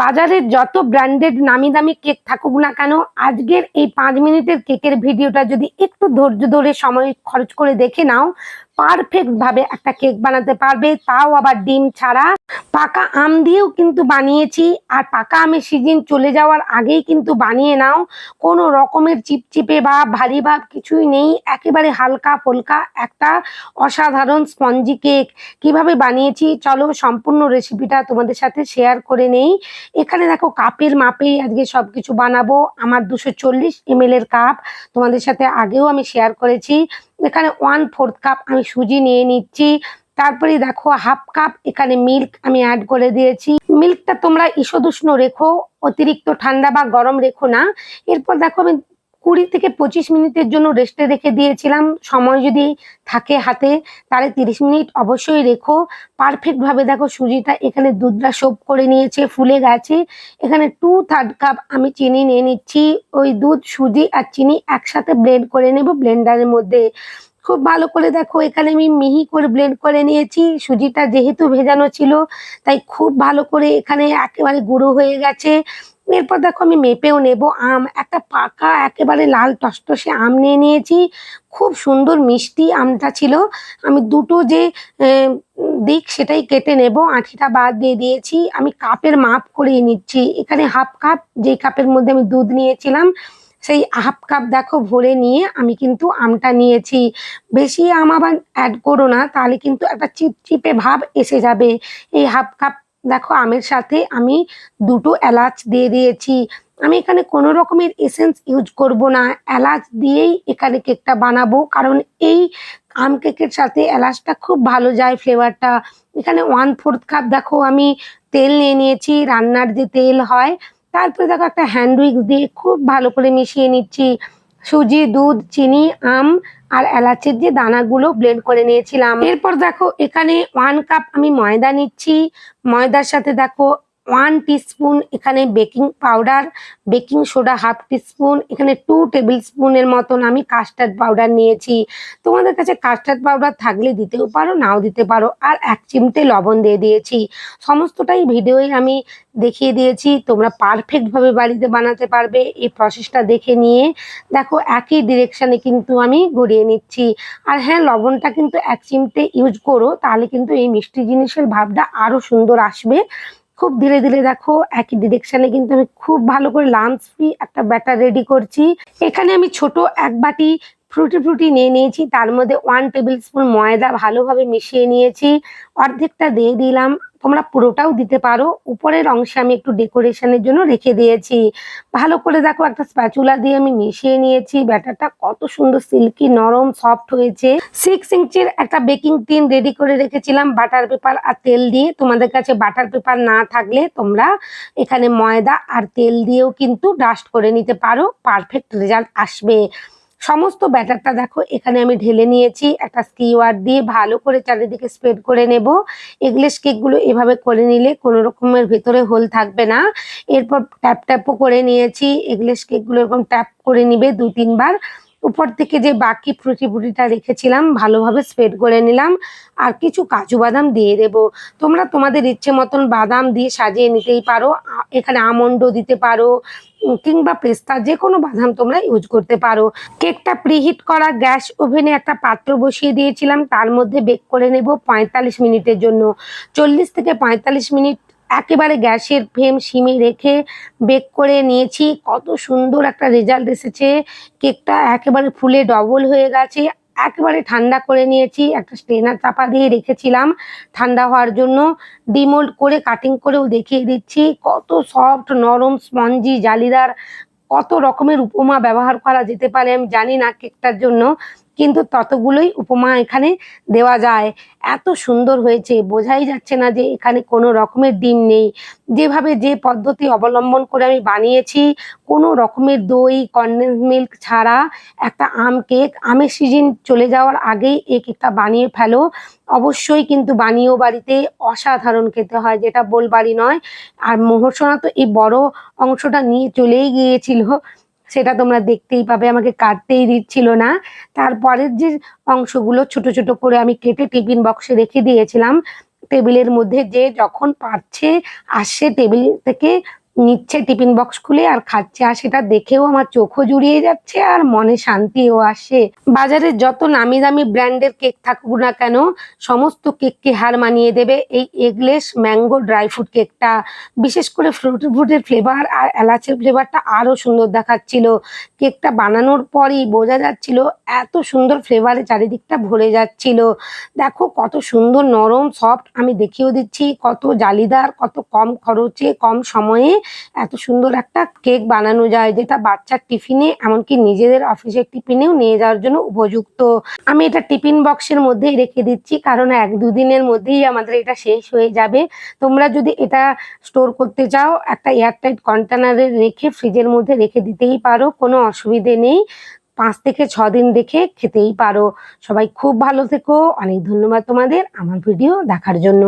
বাজারের যত ব্র্যান্ডেড নামি দামি কেক থাকুক না কেন, আজকের এই পাঁচ মিনিটের কেকের ভিডিওটা যদি একটু ধৈর্য ধরে সময় খরচ করে দেখে নাও পারফেক্ট ভাবে একটা কেক বানাতে পারবে, তাও আবার ডিম ছাড়া। পাকা আম দিয়েও কিন্তু বানিয়েছি। আর পাকা আমের সিজন চলে যাওয়ার আগেই কিন্তু বানিয়ে নাও। কোনো রকমের চিপচিপে বা ভারী ভাব কিছুই নেই। একেবারে হালকা ফুলকা একটা অসাধারণ স্পঞ্জি কেক কীভাবে বানিয়েছি? চলো সম্পূর্ণ রেসিপিটা তোমাদের সাথে শেয়ার করে নেই। এখানে দেখো কাপের মাপেই আজকে সব কিছু বানাবো। আমার দুশো চল্লিশ এম এর কাপ তোমাদের সাথে আগেও আমি শেয়ার করেছি। এখানে ওয়ান ফোর্থ কাপ আমি সুজি নিয়ে নিচ্ছি। তারপরে দেখো হাফ কাপ, এখানে মিল্ক আমি অ্যাড করে দিয়েছি। মিল্কটা তোমরা ঈষদুষ্ণ রেখো, অতিরিক্ত ঠান্ডা বা গরম রেখো না। এরপর দেখো আমি কুড়ি থেকে পঁচিশ মিনিটের জন্য রেস্টে রেখে দিয়েছিলাম। সময় যদি থাকে হাতে, তাহলে তিরিশ মিনিট অবশ্যই রেখো। পারফেক্ট ভাবে দেখো সুজিটা এখানে দুধটা সোপ করে নিয়েছে, ফুলে গেছে। এখানে টু থার্ড কাপ আমি চিনি নিয়ে নিচ্ছি। ওই দুধ, সুজি আর চিনি একসাথে ব্লেন্ড করে নেব ব্লেন্ডারের মধ্যে। খুব ভালো করে দেখো, এখানে আমি মিহি করে ব্লেন্ড করে নিয়েছি। সুজিটা যেহেতু ভেজানো ছিল, তাই খুব ভালো করে এখানে একেবারে গুঁড়ো হয়ে গেছে। এরপর দেখো আমি মেপেও নেব আম। একটা পাকা, একেবারে লাল টসটসে আম নিয়ে নিয়েছি। খুব সুন্দর মিষ্টি আমটা ছিল। আমি দুটো যে দিক সেটাই কেটে নেব। আঠিটা বাদ দিয়ে দিয়েছি। আমি কাপের মাপ করিয়ে নিচ্ছি। এখানে হাফ কাপ, যেই কাপের মধ্যে আমি দুধ নিয়েছিলাম সেই হাফ কাপ দেখো ভরে নিয়ে আমি কিন্তু আমটা নিয়েছি। বেশি আম আবার অ্যাড করো না, তাহলে কিন্তু একটা চিপচিপে ভাব এসে যাবে। এই হাফ কাপ দেখো আমের সাথে আমি দুটো এলাচ দিয়ে দিয়েছি। আমি এখানে কোনো রকমের এসেন্স ইউজ করব না। এলাচ দিয়েই এখানে কেকটা বানাবো, কারণ এই আম কেকের সাথে এলাচটা খুব ভালো যায় ফ্লেভারটা এখানে ওয়ান ফোর্থ কাপ দেখো আমি তেল নিয়ে নিয়েছি, রান্নার যে তেল হয় তারপরে দেখো একটা হ্যান্ড উইক্স দিয়ে খুব ভালো করে মিশিয়ে নিচ্ছি। সুজি, দুধ, চিনি, আম আর এলাচের যে দানাগুলো ব্লেন্ড করে নিয়েছিলাম। এরপর দেখো এখানে ওয়ান কাপ আমি ময়দা নিচ্ছি। ময়দার সাথে দেখো ওয়ান টিস্পুন এখানে baking powder baking soda half teaspoon এখানে টু টেবিল স্পুনের মতন আমি কাস্টার্ড পাউডার নিয়েছি। তোমাদের কাছে কাস্টার্ড পাউডার থাকলে দিতেও পারো, নাও দিতে পারো, আর এক চিমটে লবণ দিয়ে দিয়েছি। সমস্তটাই ভিডিওই আমি দেখিয়ে দিয়েছি, তোমরা পারফেক্টভাবে বাড়িতে বানাতে পারবে, এই প্রসেসটা দেখে নিয়ে। দেখো, একই ডিরেকশানে কিন্তু আমি গড়িয়ে নিচ্ছি। আর হ্যাঁ লবণটা কিন্তু এক চিমটে ইউজ করো, তাহলে কিন্তু এই মিষ্টি জিনিসের ভাবটা আরও সুন্দর আসবে। খুব ধীরে ধীরে দেখো, একই ডিরেকশানে কিন্তু আমি খুব ভালো করে লাঞ্চ ফ্রি একটা ব্যাটার রেডি করছি। এখানে আমি ছোট এক বাটি ফ্রুটি ফ্রুটি নিয়ে নিয়েছি। তার মধ্যে ওয়ান টেবিল স্পুন ময়দা ভালোভাবে মিশিয়ে নিয়েছি। অর্ধেকটা দিয়ে দিলাম। তোমরা পুরোটাও দিতে পারো। উপরের অংশে আমি একটু ডেকোরেশনের জন্য রেখে দিয়েছি। ভালো করে দেখো, একটা স্প্যাচুলা দিয়ে আমি মিশিয়ে নিয়েছি। ব্যাটারটা কত সুন্দর সিল্কি নরম সফট হয়েছে। সিক্স ইঞ্চির একটা বেকিং টিন রেডি করে রেখেছিলাম বাটার পেপার আর তেল দিয়ে। তোমাদের কাছে বাটার পেপার না থাকলে তোমরা এখানে ময়দা আর তেল দিয়েও কিন্তু ডাস্ট করে নিতে পারো। পারফেক্ট রেজাল্ট আসবে। সমস্ত ব্যাটারটা দেখো, এখানে আমি ঢেলে নিয়েছি, একটা স্কিওয়ার দিয়ে ভালো করে চারিদিকে স্প্রেড করে নেব। এগলেস কেকগুলো এভাবে করে নিলে কোনো রকমের ভেতরে হোল থাকবে না। এরপর ট্যাপ ট্যাপও করে নিয়েছি, এগলেস কেকগুলো এরকম ট্যাপ করে নিবে দু, তিনবার। উপর থেকে যে বাকি ফ্রুটি ফ্রুটিটা রেখেছিলাম, ভালোভাবে স্প্রেড করে নিলাম। আর কিছু কাজু বাদাম দিয়ে দেব। তোমরা তোমাদের ইচ্ছে মতন বাদাম দিয়ে সাজিয়ে নিতেই পারো। এখানে আমন্ড দিতে পারো কিংবা পেস্তা যে কোনো বাদাম তোমরা ইউজ করতে পারো। কেকটা প্রিহিট করা গ্যাস ওভেনে একটা পাত্র বসিয়ে দিয়েছিলাম, তার মধ্যে বেক করে নেব পঁয়তাল্লিশ মিনিটের জন্য। চল্লিশ থেকে পঁয়তাল্লিশ মিনিট একেবারে গ্যাসের ফ্লেম সিমে রেখে বেক করে নিয়েছি। কত সুন্দর একটা রেজাল্ট এসেছে। কেকটা একেবারে ফুলে ডবল হয়ে গেছে। একেবারে ঠান্ডা করে নিয়েছি, একটা স্ট্রেনার চাপা দিয়ে রেখেছিলাম। ঠান্ডা হওয়ার জন্য ডিমোল্ড করে, কাটিং করেও দেখিয়ে দিচ্ছি, কত সফট নরম স্পঞ্জি, জালিদার, কত রকমের উপমা ব্যবহার করা যেতে পারে, আমি জানি না কেকটার জন্য। কিন্তু ততগুলোই উপমা এখানে দেওয়া যায়। এত সুন্দর হয়েছে, বোঝাই যাচ্ছে না যে এখানে কোনো রকমের ডিম নেই। যেভাবে যে পদ্ধতি অবলম্বন করে আমি বানিয়েছি, কোনো রকমের দই কনডেন্স মিল্ক ছাড়া একটা আম কেক, আমের সিজন চলে যাওয়ার আগেই এই কেকটা বানিয়ে ফেলো। অবশ্যই কিন্তু বানিয়েও বাড়িতে অসাধারণ খেতে হয়, যেটা বলবারই নয়। আর মোহরসোনা তো এই বড় অংশটা নিয়ে চলেই গিয়েছিল। সেটা তোমরা দেখতেই পাবে, আমাকে কাটতেই দিচ্ছিল না। তারপরের যে অংশগুলো ছোট ছোট করে আমি কেটে টিফিন বক্সে রেখে দিয়েছিলাম, টেবিলের মধ্যে যে যখন পারছে আসছে টেবিল থেকে নিচ্ছে টিফিন বক্স খুলে আর খাচ্ছে। আর সেটা দেখেও আমার চোখও জুড়িয়ে যাচ্ছে আর মনে শান্তিও আসে। বাজারে যত নামি দামি ব্র্যান্ডের কেক থাকুক না কেন, সমস্ত কেককে হার মানিয়ে দেবে এই এগলেস ম্যাঙ্গো ড্রাই ফ্রুট কেকটা। বিশেষ করে ফ্রুট ফ্রুটের ফ্লেভার আর এলাচের ফ্লেভারটা আরও সুন্দর দেখাচ্ছিল। কেকটা বানানোর পরই বোঝা যাচ্ছিল এত সুন্দর ফ্লেভারে চারিদিকটা ভরে যাচ্ছিল। দেখো কত সুন্দর নরম সফট আমি দেখিয়েও দিচ্ছি, কত জালিদার, কত কম খরচে, কম সময়ে এত সুন্দর একটা কেক বানানো যায়, যেটা বাচ্চার টিফিনে, এমনকি নিজেদের অফিসের টিফিনেও নিয়ে যাওয়ার জন্য উপযুক্ত। আমি এটা টিফিন বক্সের মধ্যেই রেখে দিচ্ছি, কারণ এক দুদিনের মধ্যেই আমাদের এটা শেষ হয়ে যাবে। তোমরা যদি এটা স্টোর করতে চাও, একটা এয়ারটাইট কন্টেনারে রেখে, ফ্রিজের মধ্যে রেখে দিতেই পারো, কোনো অসুবিধে নেই। পাঁচ থেকে ছ দিন রেখে খেতেই পারো। সবাই খুব ভালো থেকো, অনেক ধন্যবাদ তোমাদের আমার ভিডিও দেখার জন্য।